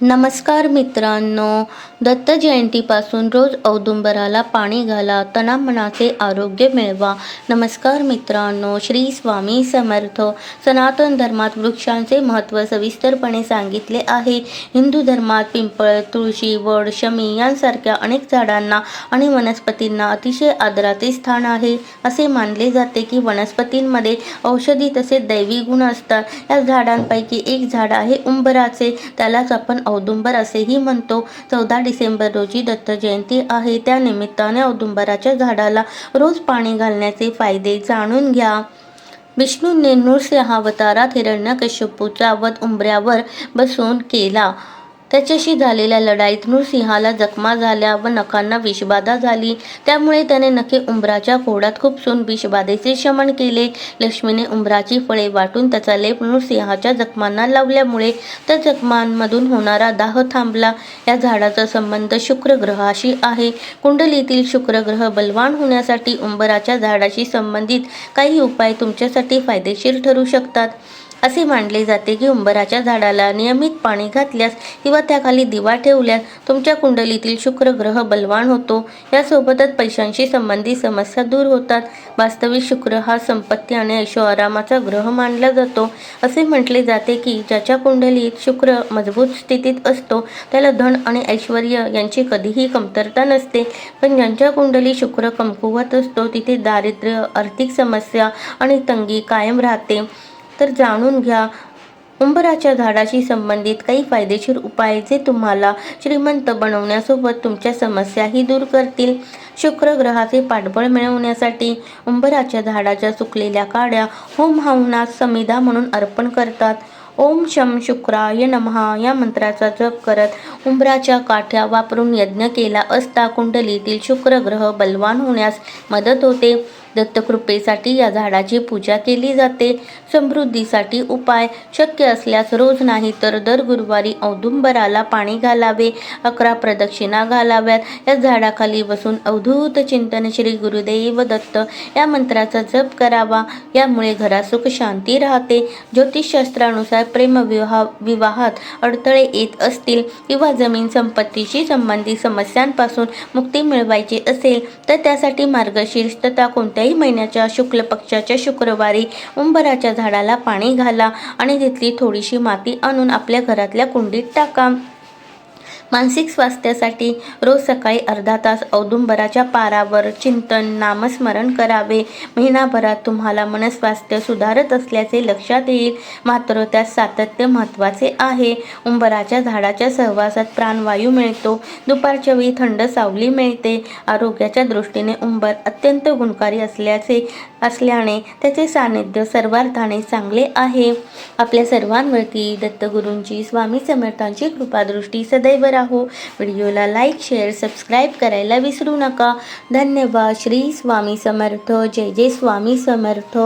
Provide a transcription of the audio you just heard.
नमस्कार मित्रांनो दत्त जयंतीपासून रोज औदुंबराला पाणी घाला तनामनाचे आरोग्य मिळवा. नमस्कार मित्रांनो श्री स्वामी समर्थ. सनातन धर्मात वृक्षांचे महत्त्व सविस्तरपणे सांगितले आहे. हिंदू धर्मात पिंपळ तुळशी वड शमी यांसारख्या अनेक झाडांना आणि वनस्पतींना अतिशय आदराचे स्थान आहे. असे मानले जाते की वनस्पतींमध्ये औषधी तसेच दैवी गुण असतात. या झाडांपैकी एक झाड आहे उंबराचे. त्यालाच आपण औदुंबर असेही म्हणतो. चौदा डिसेंबर रोजी दत्त जयंती आहे. त्या निमित्ताने औदुंबराच्या झाडाला रोज पाणी घालण्याचे फायदे जाणून घ्या. विष्णूंनी नृसिंहावतारात हिरण्यकश्यपूचा वध उंबऱ्यावर बसून केला. त्याच्याशी झालेल्या लढाईत नृसिंहाला जखमा झाल्या व नखांना विषबाधा झाली. त्यामुळे त्याने नखे उंबराच्या फोडात खुपसून विषबाधेचे शमन केले. लक्ष्मीने उंबराची फळे वाटून त्याचा लेप नृसिंहाच्या जखमांना लावल्यामुळे त्या जखमांमधून होणारा दाह थांबला. या झाडाचा संबंध शुक्रग्रहाशी आहे. कुंडलीतील शुक्रग्रह बलवान होण्यासाठी उंबराच्या झाडाशी संबंधित काही उपाय तुमच्यासाठी फायदेशीर ठरू शकतात. असे मानले जाते की उंबराच्या झाडाला नियमित पाणी घातल्यास किंवा त्याखाली दिवा ठेवल्यास तुमच्या कुंडलीतील शुक्र ग्रह बलवान होतो. यासोबतच पैशांशी संबंधित समस्या दूर होतात. वास्तविक शुक्र हा संपत्ती आणि ऐशोआरामाचा ग्रह मानला जातो. असे म्हटले जाते की ज्याच्या कुंडलीत शुक्र मजबूत स्थितीत असतो त्याला धन आणि ऐश्वर यांची कधीही कमतरता नसते. पण ज्यांच्या कुंडली शुक्र कमकुवत असतो तिथे दारिद्र्य आर्थिक समस्या आणि तंगी कायम राहते. तर जाणून घ्या. उंबराच्या झाडाशी संबंधित काही फायदेशीर उपाय जे तुम्हाला श्रीमंत बनवण्यासोबत तुमच्या समस्याही दूर करतील. शुक्र ग्रहाचे पाठबळ मिळवण्यासाठी उंबराच्या झाडाच्या सुकलेल्या काड्या होम हवनास समिधा म्हणून अर्पण करतात. ओम शम शुक्राय नमहा या मंत्राचा जप करत उंबराच्या काठ्या वापरून यज्ञ केला असता कुंडलीतील शुक्र ग्रह बलवान होण्यास मदत होते. दत्तकृपेसाठी या झाडाची पूजा केली जाते. समृद्धीसाठी उपाय शक्य असल्यास रोज नाही तर दर गुरुवारी औदुंबराला पाणी घालावे अकरा प्रदक्षिणा घालाव्यात. या झाडाखाली बसून अवधूत चिंतन श्री गुरुदेव दत्त या मंत्राचा जप करावा. यामुळे घरात सुख शांती राहते. ज्योतिषशास्त्रानुसार प्रेमविवाह विवाहात अडथळे येत असतील किंवा जमीन संपत्तीशी संबंधित समस्यांपासून मुक्ती मिळवायची असेल तर त्यासाठी मार्गशीर्ष तथा कोणत्याही जुलै महिन्याच्या शुक्ल पक्षाच्या शुक्रवारी उंबराच्या झाडाला पाणी घाला आणि तिथली थोडीशी माती आणून आपल्या घरातल्या कुंडीत टाका. मानसिक स्वास्थ्यासाठी रोज सकाळी अर्धा तास औदुंबराच्या पारावर चिंतन नामस्मरण करावे. महिनाभरात तुम्हाला मनस्वास्थ्य सुधारत असल्याचे लक्षात येईल. मात्र त्यात सातत्य महत्त्वाचे आहे. उंबराच्या झाडाच्या सहवासात प्राणवायू मिळतो. दुपारच्या वेळी थंड सावली मिळते. आरोग्याच्या दृष्टीने उंबर अत्यंत गुणकारी असल्याचे असल्याने त्याचे सानिध्य सर्वार्थाने चांगले आहे. आपल्या सर्वांवरती दत्तगुरूंची स्वामी समर्थांची कृपादृष्टी सदैव राहो. व्हिडिओला लाईक शेअर सबस्क्राईब करायला विसरू नका. धन्यवाद. श्री स्वामी समर्थ. जय जय स्वामी समर्थ.